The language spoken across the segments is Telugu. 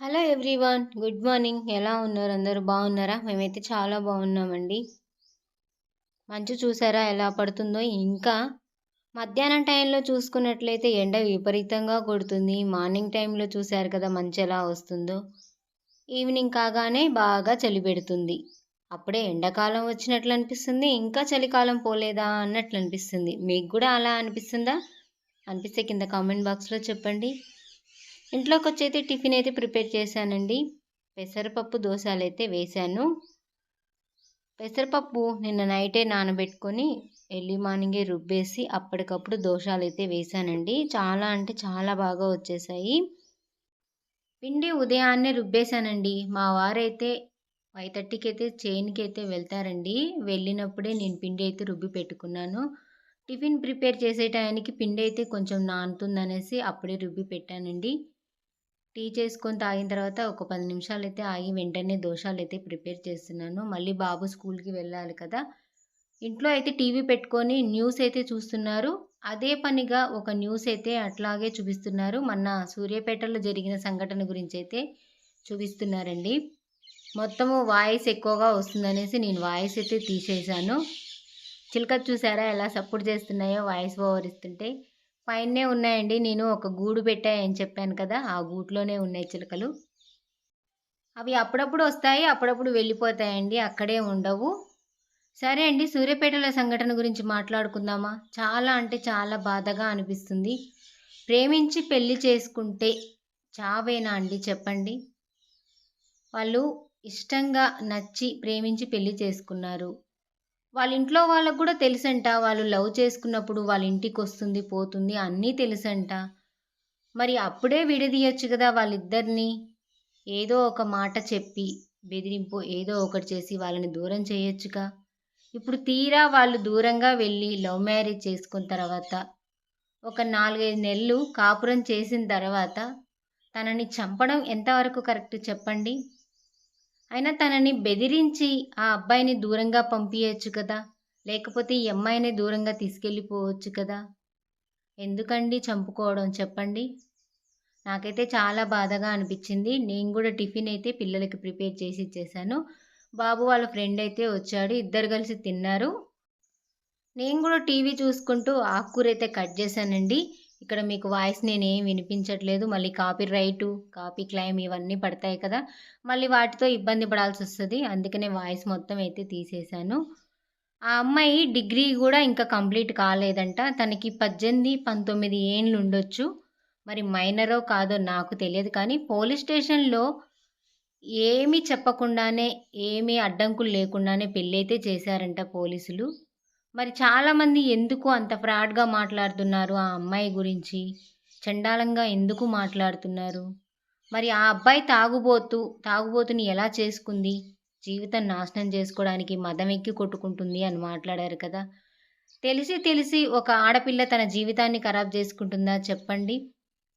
Hello everyone good morning. ఎలా ఉన్నారు? అందరూ బాగున్నారా? మేమైతే చాలా బాగున్నామండి. మంచు చూసారా? ఎలా పడుతుందో? ఇంకా మధ్యాహ్నం టైంలో చూసుకున్నట్లయితే ఎండ విపరీతంగా కొడుతుంది. మార్నింగ్ టైంలో చూశారు కదా మంచు ఎలా వస్తుందో. ఈవినింగ్ కాగానే బాగా చలి పెడుతుంది. అప్పుడే ఎండాకాలం వచ్చినట్లు అనిపిస్తుంది. ఇంకా చలికాలం పోలేదా అన్నట్లు అనిపిస్తుంది. మీకు కూడా అలా అనిపిస్తుందా? అనిపిస్తే కింద కామెంట్ బాక్స్లో చెప్పండి. ఇంట్లోకి వచ్చి అయితే టిఫిన్ అయితే ప్రిపేర్ చేశానండి. పెసరపప్పు దోశలు అయితే వేశాను. పెసరపప్పు నిన్న నైటే నానబెట్టుకొని ఎర్లీ మార్నింగే రుబ్బేసి అప్పటికప్పుడు దోశాలు అయితే వేశానండి. చాలా అంటే చాలా బాగా వచ్చేసాయి పిండి ఉదయాన్నే రుబ్బేశానండి. మా వారైతే ఫైవ్ థర్టీకి అయితే చేనుకి అయితే వెళ్తారండి. వెళ్ళినప్పుడే నేను పిండి అయితే రుబ్బి పెట్టుకున్నాను. టిఫిన్ ప్రిపేర్ చేసే టైంకి పిండి అయితే కొంచెం నానుతుందనేసి అప్పుడే రుబ్బి పెట్టానండి. టీ చేసుకొని తాగిన తర్వాత ఒక పది నిమిషాలు అయితే ఆగి వెంటనే దోషాలు అయితే ప్రిపేర్ చేస్తున్నాను. మళ్ళీ బాబు స్కూల్కి వెళ్ళాలి కదా. ఇంట్లో అయితే టీవీ పెట్టుకొని న్యూస్ అయితే చూస్తున్నారు. అదే పనిగా ఒక న్యూస్ అయితే అట్లాగే చూపిస్తున్నారు. మొన్న సూర్యాపేటలో జరిగిన సంఘటన గురించి అయితే చూపిస్తున్నారండి. మొత్తము వాయిస్ ఎక్కువగా వస్తుందనేసి నేను వాయిస్ అయితే తీసేశాను. చిలక చూసారా? ఎలా సపోర్ట్ చేస్తున్నాయో వాయిస్ ఓవర్ ఇస్తుంటే. పైనే ఉన్నాయండి. నేను ఒక గూడు పెట్టాయని చెప్పాను కదా ఆ గూట్లోనే ఉన్నాయి చిలకలు. అవి అప్పుడప్పుడు వస్తాయి అప్పుడప్పుడు వెళ్ళిపోతాయండి అక్కడే ఉండవు. సరే అండి సూర్యపేటల సంఘటన గురించి మాట్లాడుకుందామా? చాలా అంటే చాలా బాధగా అనిపిస్తుంది. ప్రేమించి పెళ్ళి చేసుకుంటే చావేనా అండి? చెప్పండి. వాళ్ళు ఇష్టంగా నచ్చి ప్రేమించి పెళ్ళి చేసుకున్నారు. వాళ్ళ ఇంట్లో వాళ్ళకు కూడా తెలుసంట వాళ్ళు లవ్ చేసుకున్నప్పుడు వాళ్ళ ఇంటికి వస్తుంది పోతుంది అన్నీ తెలుసంట. మరి అప్పుడే విడదీయచ్చు కదా వాళ్ళిద్దరిని. ఏదో ఒక మాట చెప్పి బెదిరింపు ఏదో ఒకటి చేసి వాళ్ళని దూరం చేయొచ్చుగా. ఇప్పుడు తీరా వాళ్ళు దూరంగా వెళ్ళి లవ్ మ్యారేజ్ చేసుకున్న తర్వాత ఒక నాలుగైదు నెలలు కాపురం చేసిన తర్వాత తనని చంపడం ఎంతవరకు కరెక్ట్ చెప్పండి? అయినా తనని బెదిరించి ఆ అబ్బాయిని దూరంగా పంపించవచ్చు కదా? లేకపోతే ఈ అమ్మాయిని దూరంగా తీసుకెళ్ళిపోవచ్చు కదా? ఎందుకండి చంపుకోవడం? చెప్పండి. నాకైతే చాలా బాధగా అనిపించింది. నేను కూడా టిఫిన్ అయితే పిల్లలకి ప్రిపేర్ చేసి ఇచ్చేసాను బాబు వాళ్ళ ఫ్రెండ్ అయితే వచ్చాడు. ఇద్దరు కలిసి తిన్నారు. నేను కూడా టీవీ చూసుకుంటూ ఆకుకూర అయితే కట్ చేశానండి. ఇక్కడ మీకు వాయిస్ నేను ఏం వినిపించట్లేదు. మళ్ళీ కాపీ రైటు కాపీ క్లైమ్ ఇవన్నీ పడతాయి కదా. మళ్ళీ వాటితో ఇబ్బంది పడాల్సి వస్తుంది. అందుకనే వాయిస్ మొత్తం అయితే తీసేశాను. ఆ అమ్మాయి డిగ్రీ కూడా ఇంకా కంప్లీట్ కాలేదంట. తనకి పద్దెనిమిది పంతొమ్మిది ఏండ్లు ఉండొచ్చు. మరి మైనరో కాదో నాకు తెలియదు. కానీ పోలీస్ స్టేషన్లో ఏమీ చెప్పకుండానే ఏమీ అడ్డంకులు లేకుండానే పెళ్ళైతే చేశారంట పోలీసులు. మరి చాలామంది ఎందుకు అంత ఫ్రాడ్గా మాట్లాడుతున్నారు ఆ అమ్మాయి గురించి? చండాలంగా ఎందుకు మాట్లాడుతున్నారు? మరి ఆ అబ్బాయి తాగుబోతు తాగుబోతుని ఎలా చేసుకుంది? జీవితం నాశనం చేసుకోవడానికి మదం ఎక్కి కొట్టుకుంటుంది అని మాట్లాడారు కదా. తెలిసి తెలిసి ఒక ఆడపిల్ల తన జీవితాన్ని ఖరాబ్ చేసుకుంటుందా చెప్పండి.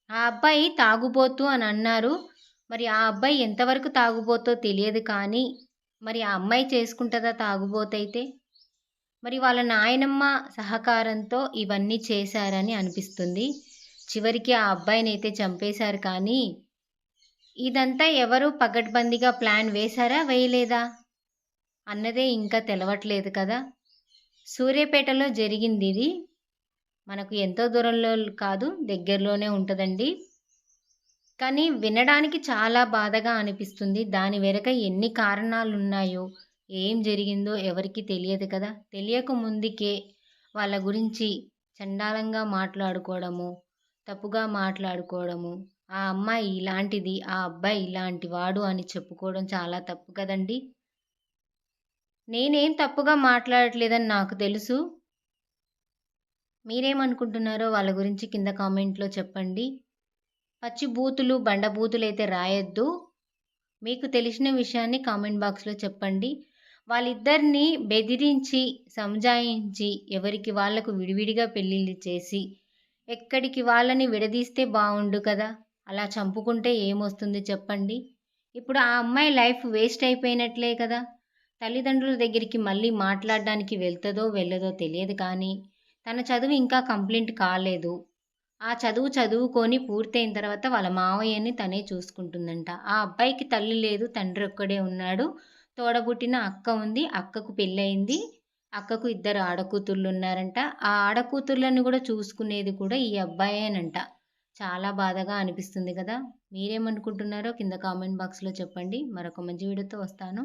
ఆ అబ్బాయి తాగుబోతు అని అన్నారు. మరి ఆ అబ్బాయి ఎంతవరకు తాగుబోతో తెలియదు కానీ మరి ఆ అమ్మాయి చేసుకుంటుందా తాగుబోతైతే? మరి వాళ్ళ నాయనమ్మ సహకారంతో ఇవన్నీ చేశారని అనిపిస్తుంది. చివరికి ఆ అబ్బాయిని అయితే చంపేశారు కానీ ఇదంతా ఎవరు పగడ్బందీగా ప్లాన్ వేశారా వేయలేదా? అన్నదే ఇంకా తెలవట్లేదు కదా. సూర్యాపేటలో జరిగింది ఇది. మనకు ఎంతో దూరంలో కాదు దగ్గరలోనే ఉంటుందండి. కానీ వినడానికి చాలా బాధగా అనిపిస్తుంది. దాని వెనుక ఎన్ని కారణాలు ఉన్నాయో ఏం జరిగిందో ఎవరికి తెలియదు కదా. తెలియక ముందుకే వాళ్ళ గురించి చండాలంగా మాట్లాడుకోవడము తప్పుగా మాట్లాడుకోవడము ఆ అమ్మాయి ఇలాంటిది ఆ అబ్బాయి ఇలాంటి వాడు అని చెప్పుకోవడం చాలా తప్పు కదండి. నేనేం తప్పుగా మాట్లాడట్లేదని నాకు తెలుసు. మీరేమనుకుంటున్నారో వాళ్ళ గురించి కింద కామెంట్లో చెప్పండి. పచ్చి బూతులు బండ బూతులు అయితే రాయొద్దు. మీకు తెలిసిన విషయాన్ని కామెంట్ బాక్స్లో చెప్పండి. వాళ్ళిద్దరిని బెదిరించి సంజాయించి ఎవరికి వాళ్ళకు విడివిడిగా పెళ్ళిళ్ళు చేసి ఎక్కడికి వాళ్ళని విడదీస్తే బాగుండు కదా? అలా చంపుకుంటే ఏమొస్తుంది చెప్పండి? ఇప్పుడు ఆ అమ్మాయి లైఫ్ వేస్ట్ అయిపోయినట్లే కదా? తల్లిదండ్రుల దగ్గరికి మళ్ళీ మాట్లాడడానికి వెళ్తుందో వెళ్ళదో తెలియదు కానీ తన చదువు ఇంకా కంప్లీట్ కాలేదు. ఆ చదువు చదువుకొని పూర్తయిన తర్వాత వాళ్ళ మావయ్యని తనే చూసుకుంటుందంట. ఆ అబ్బాయికి తల్లి లేదు తండ్రి ఒక్కడే ఉన్నాడు. తోడబుట్టిన అక్క ఉంది అక్కకు పెళ్ళయింది. అక్కకు ఇద్దరు ఆడకూతుర్లు ఉన్నారంట ఆ ఆడకూతుర్లను కూడా చూసుకునేది కూడా ఈ అబ్బాయేనంట. చాలా బాధగా అనిపిస్తుంది కదా. మీరేమనుకుంటున్నారో కింద కామెంట్ బాక్స్లో చెప్పండి. మరొక మంచి వీడియోతో వస్తాను.